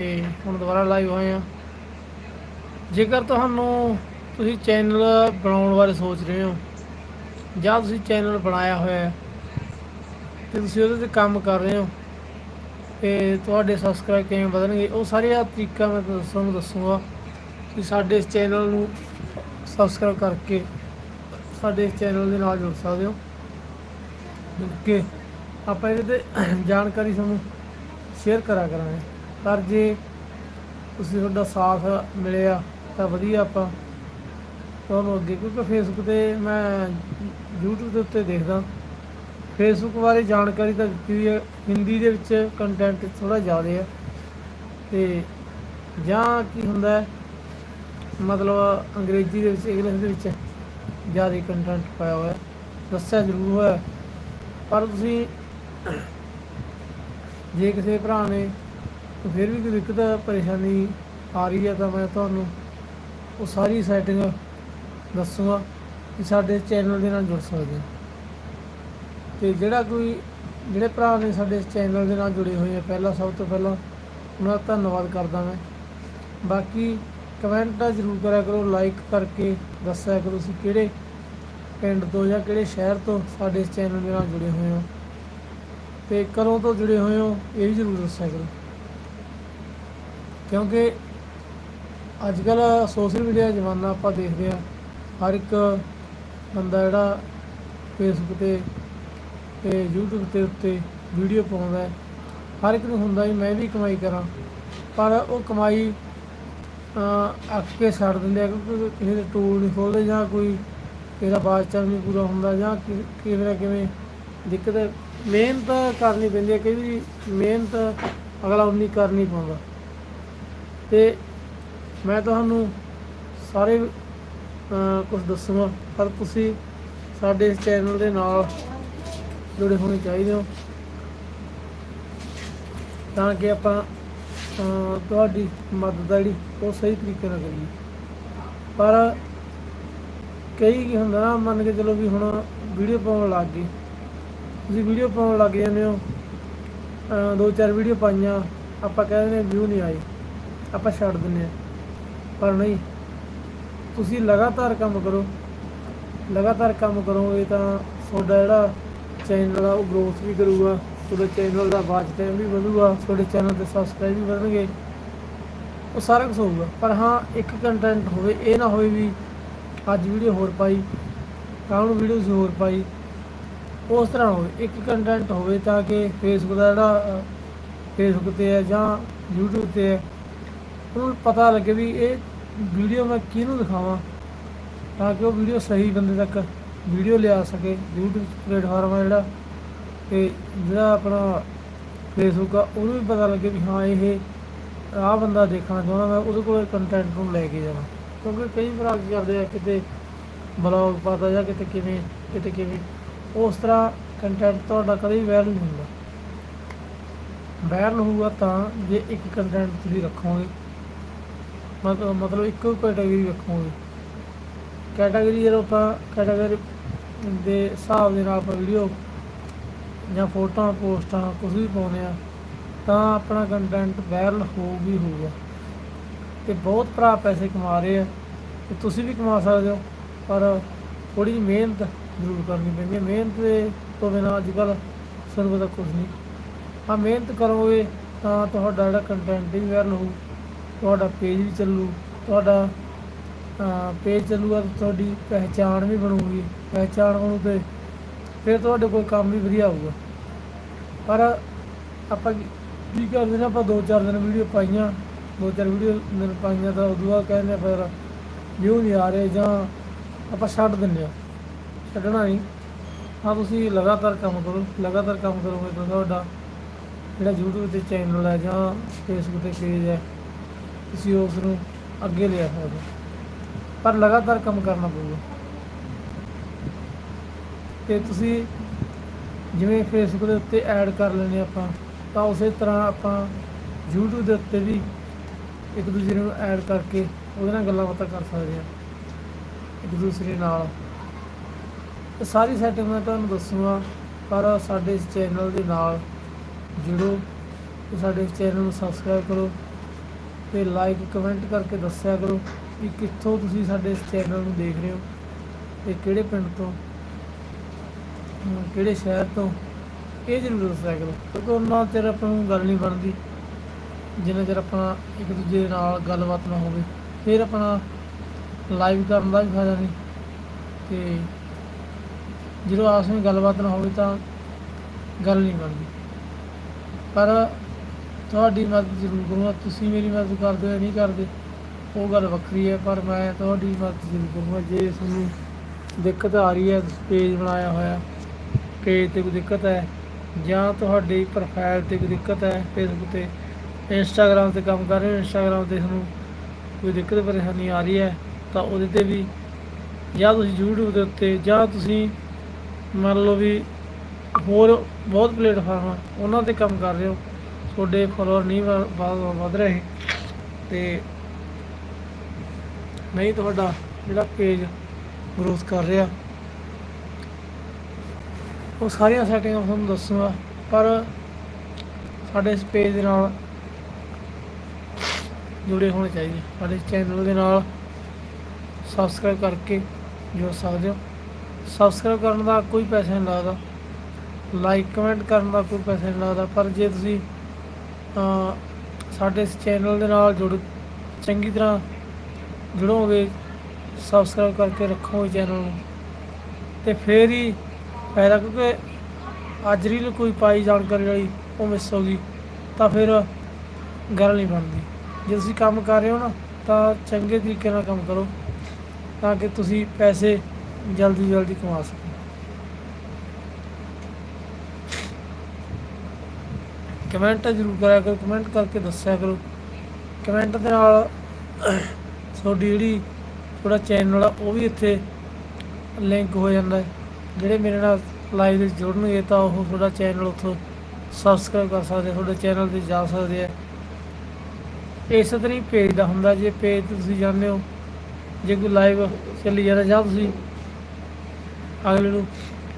ਤੇ ਹੁਣ ਦੁਬਾਰਾ ਲਾਈਵ ਹੋਏ ਆ ਜੇਕਰ ਤੁਹਾਨੂੰ ਤੁਸੀਂ ਚੈਨਲ ਬਣਾਉਣ ਬਾਰੇ ਸੋਚ ਰਹੇ ਹੋ, ਜਾਂ ਤੁਸੀਂ ਚੈਨਲ ਬਣਾਇਆ ਹੋਇਆ ਹੈ, ਤੇ ਤੁਸੀਂ ਉਹਦੇ ਤੇ ਕੰਮ ਕਰ ਰਹੇ ਹੋ, ਤੇ ਤੁਹਾਡੇ ਸਬਸਕ੍ਰਾਈਬ ਕਿਵੇਂ ਵਧਣਗੇ, ਉਹ ਸਾਰੇ ਆ ਤਰੀਕਾ ਮੈਂ ਤੁਹਾਨੂੰ ਦੱਸੂਗਾ ਕਿ ਸਾਡੇ ਇਸ ਚੈਨਲ ਨੂੰ ਸਬਸਕ੍ਰਾਈਬ ਕਰਕੇ ਸਾਡੇ ਇਸ ਚੈਨਲ ਦੇ ਨਾਲ ਜੁੜ ਸਕਦੇ ਹੋ। ਕਿ ਆਪਾਂ ਇਹਦੇ ਤੇ ਜਾਣਕਾਰੀ ਤੁਹਾਨੂੰ ਸ਼ੇਅਰ ਕਰਾ ਕਰਾਂਗੇ। ਪਰ ਜੇ ਤੁਸੀਂ ਤੁਹਾਡਾ ਸਾਥ ਮਿਲਿਆ ਤਾਂ ਵਧੀਆ ਆਪਾਂ ਤੁਹਾਨੂੰ ਅੱਗੇ, ਕਿਉਂਕਿ ਫੇਸਬੁੱਕ ਤੇ ਮੈਂ YouTube ਦੇ ਉੱਤੇ ਦੇਖਦਾ। ਫੇਸਬੁੱਕ ਬਾਰੇ ਜਾਣਕਾਰੀ ਤਾਂ ਦਿੱਤੀ ਹੋਈ ਹੈ, ਹਿੰਦੀ ਦੇ ਵਿੱਚ ਕੰਟੈਂਟ ਥੋੜਾ ਜ਼ਿਆਦਾ ਹੈ। ਤੇ ਜਾਂ ਕੀ ਹੁੰਦਾ ਮਤਲਬ ਅੰਗਰੇਜ਼ੀ ਦੇ ਵਿੱਚ ਇੰਗਲਿਸ਼ ਦੇ ਵਿੱਚ ਜ਼ਿਆਦਾ ਕੰਟੈਂਟ ਪਾਇਆ ਹੋਇਆ ਦੱਸਿਆ ਜ਼ਰੂਰ ਹੋਇਆ ਪਰ ਤੁਸੀਂ ਜੇ ਕਿਸੇ ਭਰਾ ਨੇ ਫਿਰ ਵੀ ਕੋਈ ਦਿੱਕਤ ਪਰੇਸ਼ਾਨੀ ਆ ਰਹੀ ਹੈ ਤਾਂ ਮੈਂ ਤੁਹਾਨੂੰ ਉਹ ਸਾਰੀ ਸੈਟਿੰਗ ਦੱਸੂਗਾ ਕਿ ਸਾਡੇ ਚੈਨਲ ਦੇ ਨਾਲ ਜੁੜ ਸਕਦੇ ਹੋ ਤੇ ਜਿਹੜਾ ਕੋਈ, ਜਿਹੜੇ ਭਰਾ ਨੇ ਸਾਡੇ ਚੈਨਲ ਦੇ ਨਾਲ ਜੁੜੇ ਹੋਏ ਆ, ਪਹਿਲਾਂ ਸਭ ਤੋਂ ਪਹਿਲਾਂ ਉਹਨਾਂ ਦਾ ਧੰਨਵਾਦ ਕਰਦਾ ਮੈਂ। ਬਾਕੀ ਕਮੈਂਟ ਜ਼ਰੂਰ ਕਰਿਆ ਕਰੋ ਲਾਈਕ ਕਰਕੇ ਦੱਸਿਆ ਕਰੋ ਤੁਸੀਂ ਕਿਹੜੇ ਪਿੰਡ ਤੋਂ ਜਾਂ ਕਿਹੜੇ ਸ਼ਹਿਰ ਤੋਂ ਸਾਡੇ ਇਸ ਚੈਨਲ ਦੇ ਨਾਲ ਜੁੜੇ ਹੋਏ ਹੋ। ਤੇ ਕਦੋਂ ਤੋਂ ਜੁੜੇ ਹੋਏ ਹੋ, ਇਹ ਵੀ ਜ਼ਰੂਰ ਦੱਸਿਆ ਕਰੋ। ਕਿਉਂਕਿ ਅੱਜ ਕੱਲ ਸੋਸ਼ਲ ਮੀਡੀਆ ਦਾ ਜ਼ਮਾਨਾ ਆਪਾਂ ਦੇਖਦੇ ਆ ਹਰ ਇੱਕ ਬੰਦਾ ਜਿਹੜਾ ਫੇਸਬੁੱਕ ਤੇ ਤੇ YouTube ਤੇ ਉੱਤੇ ਵੀਡੀਓ ਪਾਉਂਦਾ ਹੈ। ਹਰ ਇੱਕ ਨੂੰ ਹੁੰਦਾ ਵੀ ਮੈਂ ਵੀ ਕਮਾਈ ਕਰਾਂ ਪਰ ਉਹ ਕਮਾਈ ਅਹ, ਕੇ ਛੱਡ ਦਿੰਦੇ ਆ ਕਿਉਂਕਿ ਕਿਸੇ ਦੇ ਟੂਲ ਨਹੀਂ ਖੋਲਦੇ ਜਾਂ ਕੋਈ ਇਹਦਾ ਬਾਦਸ਼ਾਹ ਨਹੀਂ ਪੂਰਾ ਹੁੰਦਾ ਜਾਂ ਕਿਵੇਂ ਨਾ ਕਿਵੇਂ ਦਿੱਕਤ ਮਿਹਨਤ ਕਰਨੀ ਪੈਂਦੀ ਹੈ ਕਈ ਵਾਰੀ ਮਿਹਨਤ ਅਗਲਾ ਉਨੀ ਕਰ ਨਹੀਂ ਪਾਉਂਦਾ। ਤੇ ਮੈਂ ਤੁਹਾਨੂੰ ਸਾਰੇ ਕੁਝ ਦੱਸੂਗਾ, ਪਰ ਤੁਸੀਂ ਸਾਡੇ ਇਸ ਚੈਨਲ ਦੇ ਨਾਲ ਜੁੜੇ ਹੋਣੇ ਚਾਹੀਦੇ ਹੋ। ਤਾਂ ਕਿ ਆਪਾਂ ਤੁਹਾਡੀ ਮਦਦ ਆ ਜਿਹੜੀ, ਉਹ ਸਹੀ ਤਰੀਕੇ ਨਾਲ ਕਰੀਏ। ਪਰ ਕਈ ਕੀ ਹੁੰਦਾ ਨਾ, ਮੰਨ ਕੇ ਚਲੋ ਵੀ ਹੁਣ ਵੀਡੀਓ ਪਾਉਣ ਲੱਗ ਗਏ। ਤੁਸੀਂ ਵੀਡੀਓ ਪਾਉਣ ਲੱਗ ਜਾਂਦੇ ਹੋ। ਦੋ ਚਾਰ ਵੀਡੀਓ ਪਾਈਆਂ, ਆਪਾਂ ਕਹਿੰਦੇ ਨੇ ਵਿਊ ਨਹੀਂ ਆਏ। ਆਪਾਂ ਛੱਡ ਦਿੰਦੇ ਆ ਪਰ ਨਹੀਂ, ਤੁਸੀਂ ਲਗਾਤਾਰ ਕੰਮ ਕਰੋ। ਲਗਾਤਾਰ ਕੰਮ ਕਰੋਗੇ ਤਾਂ ਤੁਹਾਡਾ ਜਿਹੜਾ ਚੈਨਲ ਆ, ਉਹ ਗਰੋਥ ਵੀ ਕਰੂਗਾ। ਤੁਹਾਡੇ ਚੈਨਲ ਦਾ ਵਾਚ ਟਾਈਮ ਵੀ ਵਧੂਗਾ, ਤੁਹਾਡੇ ਚੈਨਲ ਤੇ ਸਬਸਕ੍ਰਾਈਬ ਵੀ ਵਧਣਗੇ। ਉਹ ਸਾਰਾ ਕੁਝ ਹੋਊਗਾ। ਪਰ ਹਾਂ, ਇੱਕ ਕੰਟੈਂਟ ਹੋਵੇ, ਇਹ ਨਾ ਹੋਵੇ ਵੀ ਅੱਜ ਵੀਡੀਓ ਹੋਰ ਪਾਈ, ਕੱਲ੍ਹ ਨੂੰ ਵੀਡੀਓ ਹੋਰ ਪਾਈ। ਉਸ ਤਰ੍ਹਾਂ ਹੋਵੇ। ਇੱਕ ਕੰਟੈਂਟ ਹੋਵੇ ਤਾਂ ਕਿ ਫੇਸਬੁੱਕ ਦਾ ਜਿਹੜਾ ਫੇਸਬੁੱਕ ਤੇ ਹੈ ਜਾਂ YouTube ਤੇ ਹੈ ਉਹਨੂੰ ਪਤਾ ਲੱਗੇ ਵੀ ਇਹ ਵੀਡੀਓ ਮੈਂ ਕਿਹਨੂੰ ਦਿਖਾਵਾਂ ਤਾਂ ਕਿ ਉਹ ਵੀਡੀਓ ਸਹੀ ਬੰਦੇ ਤੱਕ ਵੀਡੀਓ ਲਿਆ ਸਕੇ, YouTube ਪਲੇਟਫਾਰਮ ਆ ਜਿਹੜਾ, ਤੇ ਜਿਹੜਾ ਆਪਣਾ ਫੇਸਬੁੱਕ ਆ, ਉਹਨੂੰ ਵੀ ਪਤਾ ਲੱਗੇ ਵੀ ਹਾਂ, ਇਹ ਆਹ ਬੰਦਾ ਦੇਖਣਾ ਚਾਹੁੰਦਾ, ਮੈਂ ਉਹਦੇ ਕੋਲ ਕੰਟੈਂਟ ਨੂੰ ਲੈ ਕੇ ਜਾਵਾਂ। ਕਿਉਂਕਿ ਕਈ ਭਰਾ ਕੀ ਕਰਦੇ ਆ, ਕਿਤੇ ਬਲੌਗ ਪਾਦਾ ਜਾਂ ਕਿਤੇ ਕਿਵੇਂ ਕਿਤੇ ਕਿਵੇਂ, ਉਸ ਤਰ੍ਹਾਂ ਕੰਟੈਂਟ ਤੁਹਾਡਾ ਕਦੇ ਵੀ ਵਾਇਰਲ ਨਹੀਂ ਹੁੰਦਾ। ਵਾਇਰਲ ਹੋਊਗਾ ਤਾਂ ਜੇ ਇੱਕ ਕੰਟੈਂਟ ਤੁਸੀਂ ਰੱਖੋਗੇ ਮਤਲਬ ਮਤਲਬ ਇੱਕੋ ਕੈਟਾਗਰੀ ਰੱਖੋਗੇ। ਕੈਟਾਗਰੀ ਜਦੋਂ ਆਪਾਂ ਕੈਟਾਗਰੀ ਦੇ ਹਿਸਾਬ ਦੇ ਨਾਲ ਆਪਾਂ ਵੀਡੀਓ ਜਾਂ ਫੋਟੋਆਂ, ਪੋਸਟਾਂ ਕੁਝ ਵੀ ਪਾਉਂਦੇ ਆ ਤਾਂ ਆਪਣਾ ਕੰਟੈਂਟ ਵਾਇਰਲ ਹੋ ਵੀ ਹੋਊਗਾ। ਤੇ ਬਹੁਤ ਭਰਾ ਪੈਸੇ ਕਮਾ ਰਹੇ ਆ, ਤੇ ਤੁਸੀਂ ਵੀ ਕਮਾ ਸਕਦੇ ਹੋ, ਪਰ ਥੋੜੀ ਜਿਹੀ ਮਿਹਨਤ ਜ਼ਰੂਰ ਕਰਨੀ ਪੈਂਦੀ ਹੈ। ਮਿਹਨਤ ਦੇ ਤੋਂ ਬਿਨਾਂ ਅੱਜ ਕੱਲ੍ਹ ਸਾਨੂੰ ਪਤਾ ਕੁਝ ਨਹੀਂ। ਹਾਂ ਮਿਹਨਤ ਕਰੋਗੇ ਤਾਂ ਤੁਹਾਡਾ ਜਿਹੜਾ ਕੰਟੈਂਟ ਵੀ ਵਾਇਰਲ ਹੋਊ ਤੁਹਾਡਾ ਪੇਜ ਵੀ ਚੱਲੂ, ਤੁਹਾਡਾ ਪੇਜ ਚੱਲੂਗਾ ਤਾਂ ਤੁਹਾਡੀ ਪਹਿਚਾਣ ਵੀ ਬਣੂਗੀ। ਪਹਿਚਾਣ ਬਣੂ ਤੇ ਫਿਰ ਤੁਹਾਡੇ ਕੋਲ ਕੰਮ ਵੀ ਵਧੀਆ ਆਊਗਾ। ਪਰ ਆਪਾਂ ਕੀ ਕੀ ਕਰਦੇ ਨੇ, ਆਪਾਂ ਦੋ ਚਾਰ ਦਿਨ ਵੀਡੀਓ ਪਾਈਆਂ ਦੋ ਚਾਰ ਵੀਡੀਓ ਦਿਨ ਪਾਈਆਂ ਤਾਂ ਉਦੋਂ ਬਾਅਦ ਕਹਿੰਦੇ ਆ ਫਿਰ ਵਿਊ ਨਹੀਂ ਆ ਰਹੇ ਜਾਂ ਆਪਾਂ ਛੱਡ ਦਿੰਦੇ ਆ। ਛੱਡਣਾ ਨਹੀਂ। ਹਾਂ, ਤੁਸੀਂ ਲਗਾਤਾਰ ਕੰਮ ਕਰੋ, ਲਗਾਤਾਰ ਕੰਮ ਕਰੋਗੇ ਤਾਂ ਤੁਹਾਡਾ ਜਿਹੜਾ YouTube ਤੇ ਚੈਨਲ ਹੈ ਜਾਂ Facebook ਤੇ ਪੇਜ ਹੈ ਤੁਸੀਂ ਉਸ ਨੂੰ ਅੱਗੇ ਲਿਆ ਸਕਦੇ ਹੋ। ਪਰ ਲਗਾਤਾਰ ਕੰਮ ਕਰਨਾ ਪਊਗਾ। ਤੇ ਤੁਸੀਂ ਜਿਵੇਂ ਫੇਸਬੁੱਕ ਦੇ ਉੱਤੇ ਐਡ ਕਰ ਲੈਂਦੇ ਆਪਾਂ, ਤਾਂ ਉਸੇ ਤਰ੍ਹਾਂ ਆਪਾਂ YouTube ਦੇ ਉੱਤੇ ਵੀ ਇੱਕ ਦੂਜੇ ਨੂੰ ਐਡ ਕਰਕੇ ਉਹਦੇ ਨਾਲ ਗੱਲਾਂ ਬਾਤਾਂ ਕਰ ਸਕਦੇ ਹਾਂ। ਇੱਕ ਦੂਸਰੇ ਨਾਲ। ਇਹ ਸਾਰੀ ਸੈਟਿੰਗ ਮੈਂ ਤੁਹਾਨੂੰ ਦੱਸੂਗਾ, ਪਰ ਸਾਡੇ ਇਸ ਚੈਨਲ ਦੇ ਨਾਲ ਜੁੜੋ ਤੇ ਸਾਡੇ ਇਸ ਚੈਨਲ ਨੂੰ ਸਬਸਕ੍ਰਾਈਬ ਕਰੋ। ਤੇ ਲਾਈਕ ਕਮੈਂਟ ਕਰਕੇ ਦੱਸਿਆ ਕਰੋ ਕਿ ਕਿੱਥੋਂ ਤੁਸੀਂ ਸਾਡੇ ਇਸ ਚੈਨਲ ਨੂੰ ਦੇਖ ਰਹੇ ਹੋ ਤੇ ਕਿਹੜੇ ਪਿੰਡ ਤੋਂ ਕਿਹੜੇ ਸ਼ਹਿਰ ਤੋਂ, ਇਹ ਜ਼ਰੂਰ ਦੱਸਿਆ ਕਰੋ। ਕਿਉਂਕਿ ਉਹਨਾਂ ਚਿਰ ਆਪਾਂ ਨੂੰ ਗੱਲ ਨਹੀਂ ਬਣਦੀ, ਜਿੰਨਾ ਚਿਰ ਆਪਣਾ ਇੱਕ ਦੂਜੇ ਨਾਲ ਗੱਲਬਾਤ ਨਾ ਹੋਵੇ, ਫਿਰ ਆਪਣਾ ਲਾਈਵ ਕਰਨ ਦਾ ਵੀ ਫਾਇਦਾ ਨਹੀਂ। ਤੇ ਜਦੋਂ ਆਪਸ ਵਿੱਚ ਗੱਲਬਾਤ ਨਾ ਹੋਵੇ ਤਾਂ ਗੱਲ ਨਹੀਂ ਬਣਦੀ। ਪਰ ਤੁਹਾਡੀ ਮਦਦ ਜ਼ਰੂਰ ਕਰੂੰਗਾ, ਤੁਸੀਂ ਮੇਰੀ ਮਦਦ ਕਰਦੇ ਹੋ ਜਾਂ ਨਹੀਂ ਕਰਦੇ, ਉਹ ਗੱਲ ਵੱਖਰੀ ਹੈ, ਪਰ ਮੈਂ ਤੁਹਾਡੀ ਮਦਦ ਜ਼ਰੂਰ ਕਰੂੰਗਾ। ਜੇ ਤੁਹਾਨੂੰ ਦਿੱਕਤ ਆ ਰਹੀ ਹੈ ਪੇਜ ਬਣਾਇਆ ਹੋਇਆ ਪੇਜ ਤੇ ਕੋਈ ਦਿੱਕਤ ਹੈ, ਜਾਂ ਤੁਹਾਡੀ ਪ੍ਰੋਫਾਈਲ ਤੇ ਕੋਈ ਦਿੱਕਤ ਹੈ ਫੇਸਬੁੱਕ ਤੇ ਇੰਸਟਾਗ੍ਰਾਮ ਤੇ ਕੰਮ ਕਰ ਰਹੇ ਹੋ ਇੰਸਟਾਗ੍ਰਾਮ ਤੇ ਤੁਹਾਨੂੰ ਕੋਈ ਦਿੱਕਤ ਪਰੇਸ਼ਾਨੀ ਆ ਰਹੀ ਹੈ, ਤਾਂ ਉਹਦੇ ਤੇ ਵੀ ਜਾਂ ਤੁਸੀਂ YouTube ਦੇ ਉੱਤੇ, ਜਾਂ ਤੁਸੀਂ ਮੰਨ ਲਓ ਵੀ ਹੋਰ ਬਹੁਤ ਪਲੇਟਫਾਰਮ ਆ, ਉਹਨਾਂ ਤੇ ਕੰਮ ਕਰ ਰਹੇ ਹੋ ਤੁਹਾਡੇ ਫੋਲੋਅਰ ਨਹੀਂ ਵ- ਵ- ਵਧ ਰਹੇ। ਤੇ ਨਹੀਂ ਤੁਹਾਡਾ ਜਿਹੜਾ ਪੇਜ ਗਰੋਥ ਕਰ ਰਿਹਾ, ਉਹ ਸਾਰੀਆਂ ਸੈਟਿੰਗਾਂ ਤੁਹਾਨੂੰ ਦੱਸੂਗਾ, ਪਰ ਸਾਡੇ ਇਸ ਪੇਜ ਦੇ ਨਾਲ ਜੁੜੇ ਹੋਣੇ ਚਾਹੀਦੇ। ਸਾਡੇ ਚੈਨਲ ਦੇ ਨਾਲ ਸਬਸਕ੍ਰਾਈਬ ਕਰਕੇ ਜੁੜ ਸਕਦੇ ਹੋ। ਸਬਸਕ੍ਰਾਈਬ ਕਰਨ ਦਾ ਕੋਈ ਪੈਸਾ ਨਹੀਂ ਲੱਗਦਾ। ਲਾਈਕ ਕਮੈਂਟ ਕਰਨ ਦਾ ਕੋਈ ਪੈਸਾ ਨਹੀਂ ਲੱਗਦਾ। ਪਰ ਜੇ ਤੁਸੀਂ ਸਾਡੇ ਇਸ ਚੈਨਲ ਦੇ ਨਾਲ ਜੁੜ। ਚੰਗੀ ਤਰ੍ਹਾਂ ਜੁੜੋਗੇ ਸਬਸਕ੍ਰਾਈਬ ਕਰਕੇ ਰੱਖੋਗੇ ਚੈਨਲ ਨੂੰ। ਤੇ ਫੇਰ ਹੀ ਫਾਇਦਾ ਕਿਉਂਕਿ ਅੱਜ ਰੀਲ ਕੋਈ ਪਾਈ ਜਾਣਕਾਰੀ ਵਾਲੀ ਉਹ ਮਿਸ ਹੋ ਗਈ, ਤਾਂ ਫਿਰ ਗੱਲ ਨਹੀਂ ਬਣਦੀ। ਜੇ ਤੁਸੀਂ ਕੰਮ ਕਰ ਰਹੇ ਹੋ ਨਾ, ਤਾਂ ਚੰਗੇ ਤਰੀਕੇ ਨਾਲ ਕੰਮ ਕਰੋ, ਤਾਂ ਕਿ ਤੁਸੀਂ ਪੈਸੇ ਜਲਦੀ ਜਲਦੀ ਕਮਾ ਸਕੋ। ਕਮੈਂਟ ਜ਼ਰੂਰ ਕਰਿਆ ਕਰੋ, ਕਮੈਂਟ ਕਰਕੇ ਦੱਸਿਆ ਕਰੋ। ਕਮੈਂਟ ਦੇ ਨਾਲ ਤੁਹਾਡੀ ਜਿਹੜੀ ਤੁਹਾਡਾ ਚੈਨਲ ਆ, ਉਹ ਵੀ ਇੱਥੇ ਲਿੰਕ ਹੋ ਜਾਂਦਾ ਜਿਹੜੇ ਮੇਰੇ ਨਾਲ ਲਾਈਵ ਵਿੱਚ ਜੁੜਨਗੇ, ਤਾਂ ਉਹ ਤੁਹਾਡਾ ਚੈਨਲ ਉੱਥੋਂ ਸਬਸਕ੍ਰਾਈਬ ਕਰ ਸਕਦੇ ਤੁਹਾਡੇ ਚੈਨਲ ਤੇ ਜਾ ਸਕਦੇ ਆ। ਇਸ ਤਰ੍ਹਾਂ ਹੀ ਪੇਜ ਦਾ ਹੁੰਦਾ, ਜੇ ਪੇਜ ਤੇ ਤੁਸੀਂ ਜਾਂਦੇ ਹੋ, ਜੇ ਕੋਈ ਲਾਈਵ ਚੱਲੀ ਜਾਂਦਾ ਜਾਂ ਤੁਸੀਂ ਅਗਲੇ ਨੂੰ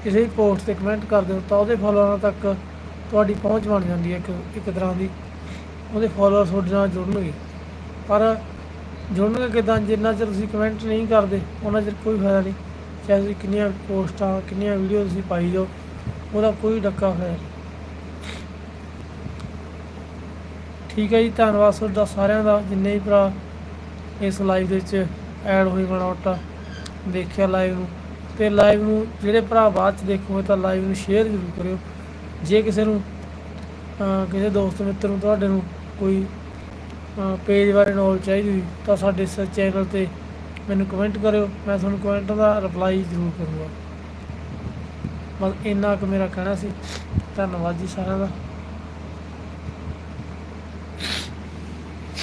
ਕਿਸੇ ਵੀ ਪੋਸਟ ਤੇ ਕਮੈਂਟ ਕਰਦੇ ਹੋ ਤਾਂ ਉਹਦੇ ਫਾਲੋਅਰਾਂ ਤੱਕ ਤੁਹਾਡੀ ਪਹੁੰਚ ਬਣ ਜਾਂਦੀ ਹੈ ਇੱਕ ਇੱਕ ਤਰ੍ਹਾਂ ਦੀ। ਉਹਦੇ ਫਾਲੋਅਰ ਤੁਹਾਡੇ ਨਾਲ ਜੁੜਨਗੇ। ਪਰ ਜੁੜਨਗੇ ਕਿਦਾਂ? ਜਿੰਨਾ ਚਿਰ ਤੁਸੀਂ ਕਮੈਂਟ ਨਹੀਂ ਕਰਦੇ, ਉਹਨਾਂ ਚਿਰ ਕੋਈ ਫਾਇਦਾ ਨਹੀਂ। ਚਾਹੇ ਤੁਸੀਂ ਕਿੰਨੀਆਂ ਪੋਸਟਾਂ, ਕਿੰਨੀਆਂ ਵੀਡੀਓ ਤੁਸੀਂ ਪਾਈ ਜਾਓ, ਉਹਦਾ ਕੋਈ ਡੱਕਾ ਫਾਇਦਾ ਠੀਕ ਹੈ ਜੀ, ਧੰਨਵਾਦ ਤੁਹਾਡਾ ਸਾਰਿਆਂ ਦਾ। ਜਿੰਨੇ ਵੀ ਭਰਾ ਇਸ ਲਾਈਵ ਦੇ ਵਿੱਚ ਐਡ ਹੋਏ ਬਣਾਉਟਾ ਦੇਖਿਆ ਲਾਈਵ ਨੂੰ। ਤੇ ਲਾਈਵ ਨੂੰ ਜਿਹੜੇ ਭਰਾ ਬਾਅਦ ਚ ਦੇਖੋਗੇ ਤਾਂ ਲਾਈਵ ਨੂੰ ਸ਼ੇਅਰ ਜ਼ਰੂਰ ਕਰਿਓ। ਜੇ ਕਿਸੇ ਨੂੰ ਕਿਸੇ ਦੋਸਤ ਮਿੱਤਰ ਨੂੰ, ਤੁਹਾਡੇ ਨੂੰ ਕੋਈ ਪੇਜ ਬਾਰੇ ਨੌਲੇਜ ਚਾਹੀਦੀ ਹੋਈ, ਤਾਂ ਸਾਡੇ ਇਸ ਚੈਨਲ ਤੇ ਮੈਨੂੰ ਕਮੈਂਟ ਕਰਿਓ। ਮੈਂ ਤੁਹਾਨੂੰ ਕਮੈਂਟ ਦਾ ਰਿਪਲਾਈ ਜ਼ਰੂਰ ਕਰੂੰਗਾ। ਬਸ ਇੰਨਾ ਕੁ ਮੇਰਾ ਕਹਿਣਾ ਸੀ। ਧੰਨਵਾਦ ਜੀ ਸਾਰਿਆਂ ਦਾ।